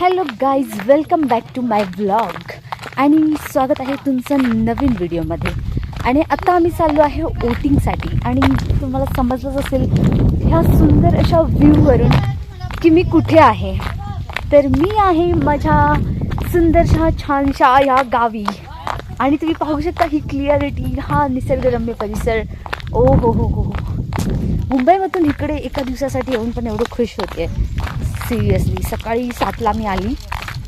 Hello guys welcome back to my blog आणि स्वागत आहे तुमचं नवीन व्हिडिओमध्ये आणि आत्ता आम्ही चाललो आहे ओटिंगसाठी आणि तुम्हाला समजलंच असेल ह्या सुंदर अशा व्ह्यूवरून की मी कुठे आहे? तर मी आहे माझ्या सुंदरशा छानशा या गावी. आणि तुम्ही पाहू शकता ही क्लिअरिटी हा निसर्गरम्य परिसर. ओ हो हो हो हो. मुंबईमधून इकडे एका दिवसासाठी येऊन पण एवढं खुश होते. सिरियसली सकाळी सातला मी आली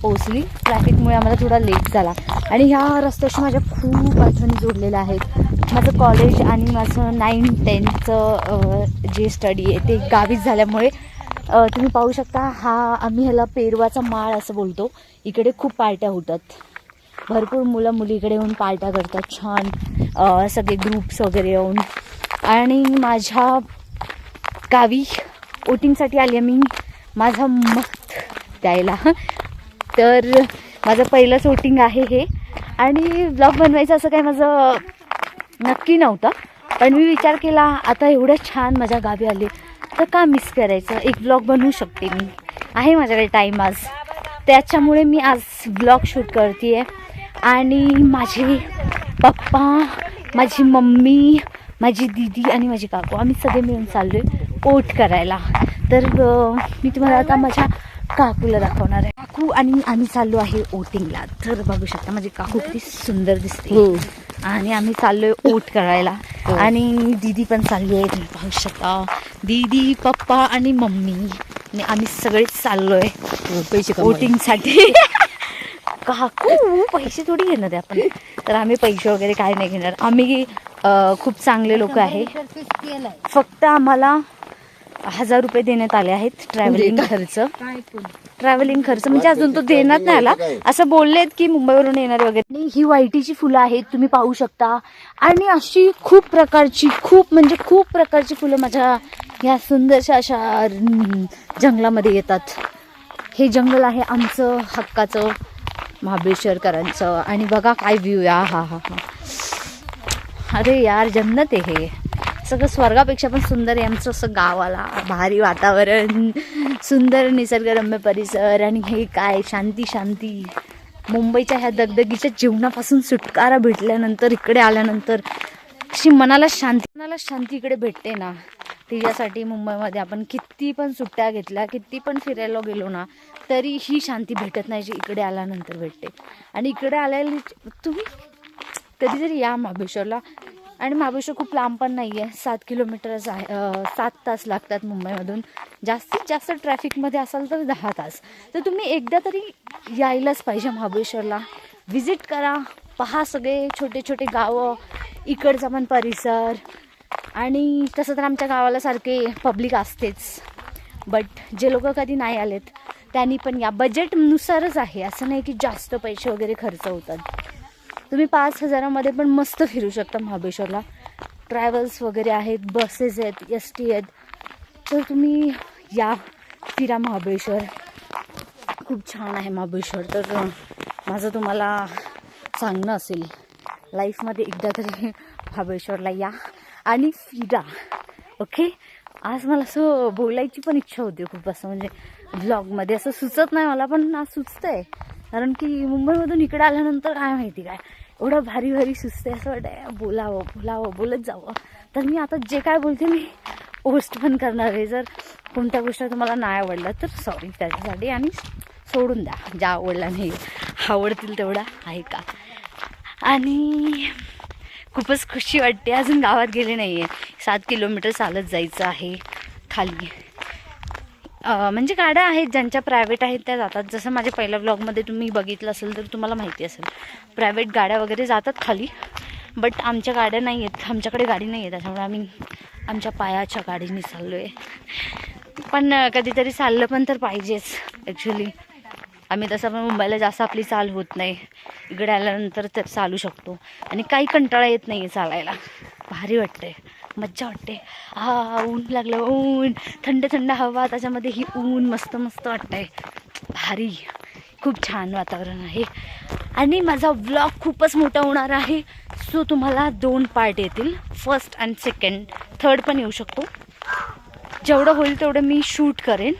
पोचली ट्रॅफिकमुळे आम्हाला थोडा लेट झाला. आणि ह्या रस्त्याशी माझ्या खूप आठवणी जोडलेल्या आहेत. माझं कॉलेज आणि माझं नाईन टेनचं जे स्टडी आहे ते गावीच झाल्यामुळे तुम्ही पाहू शकता हा आम्ही ह्याला पेरवाचा माळ असं बोलतो. इकडे खूप पार्ट्या होतात. भरपूर मुलं मुली इकडे येऊन पार्ट्या करतात. छान सगळे ग्रुप्स वगैरे येऊन. आणि माझ्या गावी वोटिंगसाठी आली आहे मी. माझा मत द्यायला. तर माझं पहिलं शूटिंग आहे हे. आणि ब्लॉग बनवायचं असं काही माझं नक्की नव्हतं. पण मी विचार केला आता एवढं छान माझ्या गावी आले तर का मिस करायचं? एक ब्लॉग बनवू शकते मी. आहे माझ्याकडे टाईम आज. त्याच्यामुळे मी आज ब्लॉग शूट करते आहे आणि माझे पप्पा माझी मम्मी माझी दीदी आणि माझी काकू आम्ही सगळे मिळून चाललो आहे ओट करायला. तर मी तुम्हाला आता माझ्या काकूला दाखवणार आहे. काकू आणि आम्ही चाललो आहे ओटिंगला. तर बघू शकता माझी काकू किती सुंदर दिसते. आणि आम्ही चाललोय ओट करायला. आणि दीदी पण चालली आहे. तुम्ही पाहू शकता. दीदी पप्पा आणि मम्मी. आणि आम्ही सगळेच चाललोय पैसे वोटिंगसाठी काकू पैसे थोडी घेणार आहे आपण. तर आम्ही पैसे वगैरे काय नाही घेणार. आम्ही खूप चांगले लोक आहे. फक्त आम्हाला हजार रुपये देण्यात आले आहेत ट्रॅव्हलिंग खर्च. ट्रॅव्हलिंग खर्च म्हणजे अजून तो देण्यात नाही आला. असं बोललेत की मुंबईवरून येणारे वगैरे. आणि ही वाईटीची फुलं आहेत तुम्ही पाहू शकता. आणि अशी खूप प्रकारची खूप म्हणजे खूप प्रकारची फुलं माझ्या ह्या सुंदरशा अशा जंगलामध्ये येतात. हे जंगल आहे आमचं हक्काचं महाबळेश्वरकरांचं. आणि बघा काय व्ह्यू या हा हा हा. अरे यार जन्नत आहे हे. सगळं स्वर्गापेक्षा पण सुंदर आहे. आमचं असं गावाला भारी वातावरण सुंदर निसर्गरम्य परिसर आणि हे काय शांती शांती. मुंबईच्या ह्या दगदगीच्या जीवनापासून सुटकारा भेटल्यानंतर इकडे आल्यानंतर अशी मनाला शांती मनाला शांती इकडे भेटते ना. तिच्यासाठी मुंबईमध्ये आपण किती पण सुट्ट्या घेतल्या किती पण फिरायला गेलो ना तरी ही शांती भेटत नाही जी इकडे आल्यानंतर भेटते. आणि इकडे आल्याला तुम्ही कधीतरी या महाबळेश्वरला. आणि महाबळेश्वर खूप लांब पण नाही आहे सात किलोमीटरच आहे सात तास लागतात मुंबईमधून. जास्तीत जास्त ट्रॅफिकमध्ये असाल तर दहा तास. तर तुम्ही एकदा तरी यायलाच पाहिजे महाबळेश्वरला. व्हिजिट करा. पहा सगळे छोटे छोटे गावं इकडचा पण परिसर. आणि तसं तर आमच्या गावाला सारखे पब्लिक असतेच. बट जे लोक कधी नाही आलेत त्यांनी पण या बजेटनुसारच आहे. असं नाही की जास्त पैसे वगैरे खर्च होतात. तुम्ही पाच हजारामध्ये पण मस्त फिरू शकता महाबळेश्वरला. ट्रॅव्हल्स वगैरे आहेत बसेस आहेत एस टी आहेत. तर तुम्ही या फिरा महाबळेश्वर. खूप छान आहे महाबळेश्वर. तर माझं तुम्हाला सांगणं असेल लाईफमध्ये एकदा तरी महाबळेश्वरला या आणि फिरा. ओके आज मला असं बोलायची पण इच्छा होती खूप असं म्हणजे ब्लॉगमध्ये असं सुचत नाही मला पण आज सुचतंय. कारण की मुंबईमधून इकडे आल्यानंतर काय माहिती काय? एवढं भारी भारी सुचते असं वाटतं बोलावं बोलावं बोलत जावं. तर मी आता जे काय बोलते मी पोस्ट पण करणार आहे. जर कोणत्या गोष्ट तुम्हाला नाही आवडलं तर सॉरी त्याच्यासाठी आणि सोडून द्या. ज्या आवडला नाही आवडतील तेवढा आहे का आणि खूपच खुशी वाटते. अजून गावात गेले नाही आहे सात किलोमीटर चालत जायचं आहे खाली. म्हणजे गाड्या आहेत ज्यांच्या प्रायव्हेट आहेत त्या जातात. जसं माझ्या पहिल्या ब्लॉगमध्ये तुम्ही बघितलं असेल तर तुम्हाला माहिती असेल. प्रायव्हेट गाड्या वगैरे जातात खाली बट आमच्या गाड्या नाही आहेत. आमच्याकडे गाडी नाही आहे त्याच्यामुळे आम्ही आमच्या पायाच्या गाडीने चाललो आहे पण कधीतरी चाललं पण तर पाहिजेच ॲक्च्युली आम्ही तसं पण मुंबईला जास्त आपली चाल होत नाही. इकडे आल्यानंतर तर चालू शकतो. आणि काही कंटाळा येत नाही आहे चालायला. भारी वाटते मज्जा वाटते. हा ऊन लागलं ऊन. थंड थंड हवा त्याच्यामध्ये ही ऊन मस्त मस्त वाटतंय. भारी. खूप छान वातावरण आहे. आणि माझा व्लॉग खूपच मोठा होणार आहे. सो तुम्हाला दोन पार्ट येतील. फर्स्ट अँड सेकंड थर्ड पण येऊ शकतो. जेवढं होईल तेवढं मी शूट करेन.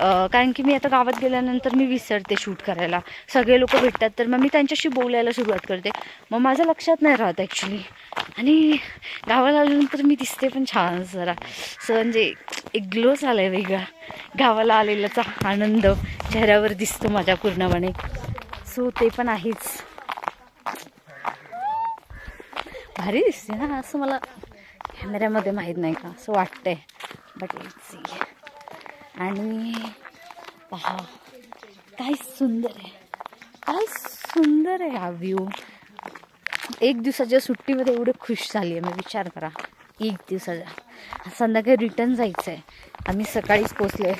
कारण की मी आता गावात गेल्यानंतर मी विसरते शूट करायला. सगळे लोक भेटतात तर मग मी त्यांच्याशी बोलायला सुरुवात करते. मग माझ्या लक्षात नाही राहत ॲक्च्युली आणि गावाला आल्यानंतर मी दिसते पण छान जरा. असं म्हणजे एक ग्लोच आला आहे वेगळा. गावाला आलेल्याचा आनंद चेहऱ्यावर दिसतो माझ्या पूर्णपणे. सो ते पण आहेच. भारी दिसते ना असं मला कॅमेऱ्यामध्ये माहीत नाही का असं वाटतंय. बट सी आणि पहा काय सुंदर आहे. काय सुंदर आहे हा व्ह्यू एक दिवसाच्या सुट्टीमध्ये एवढं खुश झाली आहे मी विचार करा. एक दिवसाच्या. संध्याकाळी रिटर्न जायचं आहे आम्ही सकाळीच पोचले